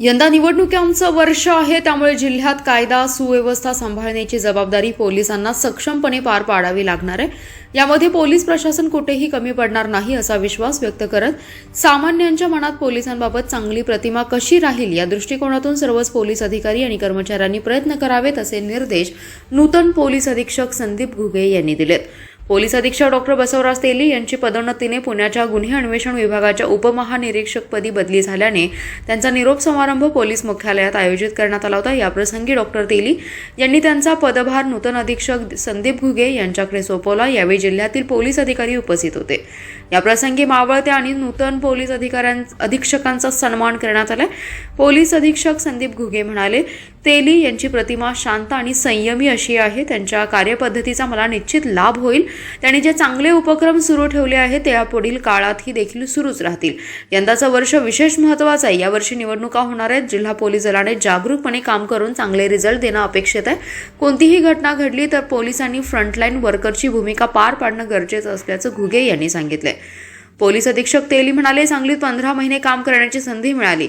यंदा निवडणुकांचं वर्ष आहे त्यामुळे जिल्ह्यात कायदा सुव्यवस्था सांभाळण्याची जबाबदारी पोलिसांना सक्षमपणे पार पाडावी लागणार आहे. यामध्ये पोलीस प्रशासन कुठेही कमी पडणार नाही असा विश्वास व्यक्त करत सामान्यांच्या मनात पोलिसांबाबत चांगली प्रतिमा कशी राहील या दृष्टिकोनातून सर्वच पोलीस अधिकारी आणि कर्मचाऱ्यांनी प्रयत्न करावेत असे निर्देश नूतन पोलीस अधीक्षक संदीप घुगे यांनी दिलेत. पोलीस अधीक्षक डॉक्टर बसवराज तेली यांची पदोन्नतीने पुण्याच्या गुन्हे अन्वेषण विभागाच्या उपमहानिरीक्षकपदी बदली झाल्याने त्यांचा निरोप समारंभ पोलीस मुख्यालयात आयोजित करण्यात आला होता. याप्रसंगी डॉक्टर तेली यांनी त्यांचा पदभार नूतन अधीक्षक संदीप घुगे यांच्याकडे सोपवला. यावेळी जिल्ह्यातील पोलीस अधिकारी उपस्थित होते. याप्रसंगी मावळत्या आणि नूतन पोलीस अधिकाऱ्यां अधीक्षकांचा सन्मान करण्यात आलाय. पोलीस अधीक्षक संदीप घुगे म्हणाले तेली यांची प्रतिमा शांत आणि संयमी अशी आहे. त्यांच्या कार्यपद्धतीचा मला निश्चित लाभ होईल. त्यांनी जे चांगले उपक्रम सुरू ठेवले आहेत ते यापुढील काळातही देखील सुरूच राहतील. यंदाचं वर्ष विशेष महत्त्वाचं आहे. यावर्षी निवडणुका होणार आहेत. जिल्हा पोलीस दलाने जागरूकपणे काम करून चांगले रिझल्ट देणं अपेक्षित आहे. कोणतीही घटना घडली तर पोलिसांनी फ्रंटलाईन वर्करची भूमिका पार पाडणं गरजेचं असल्याचं घुगे यांनी सांगितलंय. पोलीस अधीक्षक तेली म्हणाले सांगलीत पंधरा महिने काम करण्याची संधी मिळाली.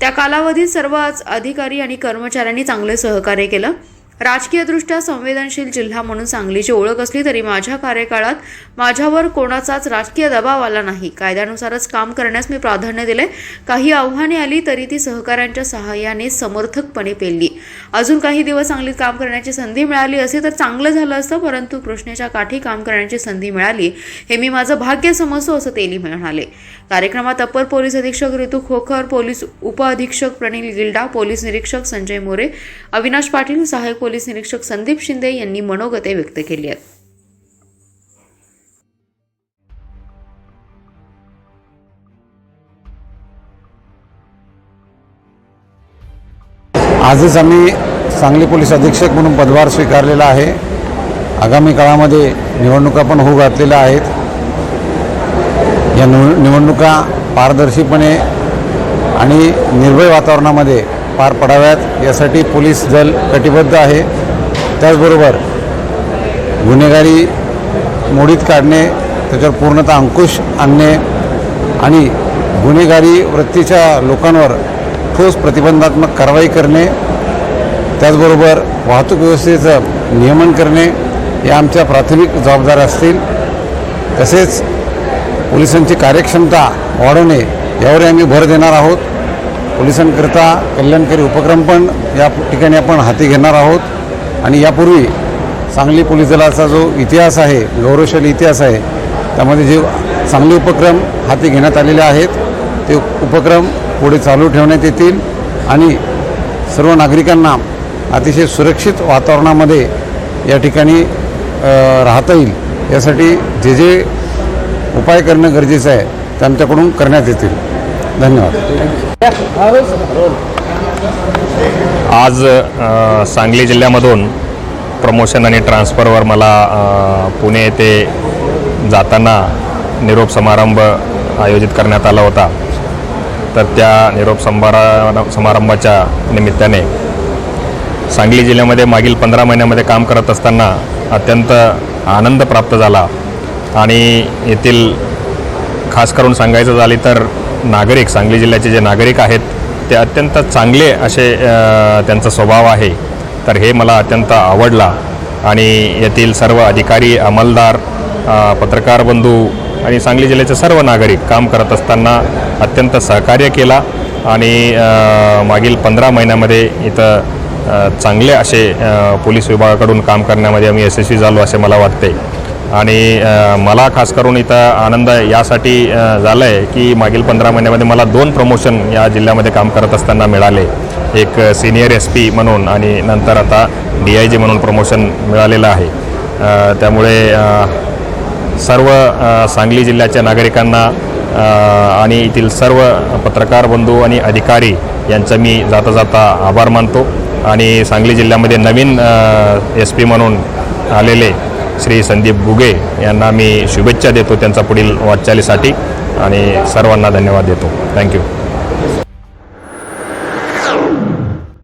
त्या कालावधीत सर्वच अधिकारी आणि कर्मचाऱ्यांनी चांगले सहकार्य केलं. राजकीयदृष्ट्या संवेदनशील जिल्हा म्हणून सांगलीची ओळख असली तरी माझ्या कार्यकाळात माझ्यावर कोणाचाच राजकीय दबाव आला नाही. कायद्यानुसारच काम करण्यास मी प्राधान्य दिले. काही आव्हाने आली तरी ती सहकाऱ्यांच्या सहाय्याने समर्थकपणे पेलली. अजून काही दिवस सांगलीत काम करण्याची संधी मिळाली असे तर चांगलं झालं असतं परंतु कृष्णेच्या काठी काम करण्याची संधी मिळाली हे मी माझं भाग्य समजतो असं तेली म्हणाले. कार्यक्रमात अप्पर पोलीस अधीक्षक ऋतू खोखर पोलीस उपअधीक्षक प्रणील गिल्डा पोलीस निरीक्षक संजय मोरे अविनाश पाटील सहाय्यक पोलीस निरीक्षक संदीप शिंदे यांनी मनोगते व्यक्त केली आहेत. आजच आम्ही सांगली पोलीस अधीक्षक म्हणून पदभार स्वीकारलेला आहे. आगामी काळामध्ये निवडणुका पण होऊ घातलेल्या आहेत. या निव निवडणुका पारदर्शीपणे आणि निर्भय वातावरणामध्ये पार पडाव्यात. यासाठी पोलीस दल कटिबद्ध आहे. त्याचबरोबर गुन्हेगारी मोडीत काढणे त्याच्यावर पूर्णतः अंकुश आणणे आणि गुन्हेगारी वृत्तीच्या लोकांवर ठोस प्रतिबंधात्मक कारवाई करणे त्याचबरोबर वाहतूक व्यवस्थेचं नियमन करणे या आमच्या प्राथमिक जबाबदाऱ्या असतील. तसेच पोलिसांची कार्यक्षमता वाढवणे यावर आम्ही भर देणार आहोत. पोलिसांकरिता कल्याणकारी उपक्रम पण या ठिकाणी आपण हाती घेणार आहोत. आणि यापूर्वी सांगली पोलीस दलाचा जो इतिहास आहे गौरवशाली इतिहास आहे त्यामध्ये जे चांगले उपक्रम हाती घेण्यात आलेले आहेत ते उपक्रम पुढे चालू ठेवण्यात येतील. आणि सर्व नागरिकांना अतिशय सुरक्षित वातावरणामध्ये या ठिकाणी राहता येईल. यासाठी जे जे उपाय करणं गरजेचं आहे ते आमच्याकडून करण्यात येतील. धन्यवाद. आज सांगली जिल्ह्यामधून प्रमोशन आणि ट्रान्सफरवर मला पुणे येथे जाताना निरोप समारंभ आयोजित करण्यात आला होता. तर त्या निरोप समारा समारंभाच्या निमित्ताने सांगली जिल्ह्यामध्ये मागील पंधरा महिन्यामध्ये काम करत असताना अत्यंत आनंद प्राप्त झाला. आणि येथील खास करून सांगायचं झाले तर नागरिक सांगली जिल्ह्याचे जे नागरिक आहेत ते अत्यंत चांगले असे त्यांचा स्वभाव आहे. तर हे मला अत्यंत आवडला. आणि येथील सर्व अधिकारी अंमलदार पत्रकार बंधू आणि सांगली जिल्ह्याचे सर्व नागरिक काम करत असताना अत्यंत सहकार्य केला. आणि मागील पंधरा महिन्यामध्ये इथं चांगले असे पोलीस विभागाकडून काम करण्यामध्ये आम्ही यशस्वी झालो असे मला वाटते आणि मला खास करून इथं आनंद यासाठी झालं झाला आहे की मागील पंधरा महिन्यामध्ये मला दोन प्रमोशन या जिल्ह्यामध्ये काम करत असताना मिळाले. एक सिनियर एस पी म्हणून आणि नंतर आता डी आय जी म्हणून प्रमोशन मिळालेलं आहे. त्यामुळे सर्व सांगली जिल्ह्याच्या नागरिकांना आणि येथील सर्व पत्रकार बंधू आणि अधिकारी यांचा मी जाता जाता आभार मानतो. आणि सांगली जिल्ह्यामध्ये नवीन एस पी म्हणून आलेले श्री संदीप गुगे यांना मी शुभेच्छा देतो त्यांचा पुढील वाटचालीसाठी आणि सर्वांना धन्यवाद देतो. थँक्यू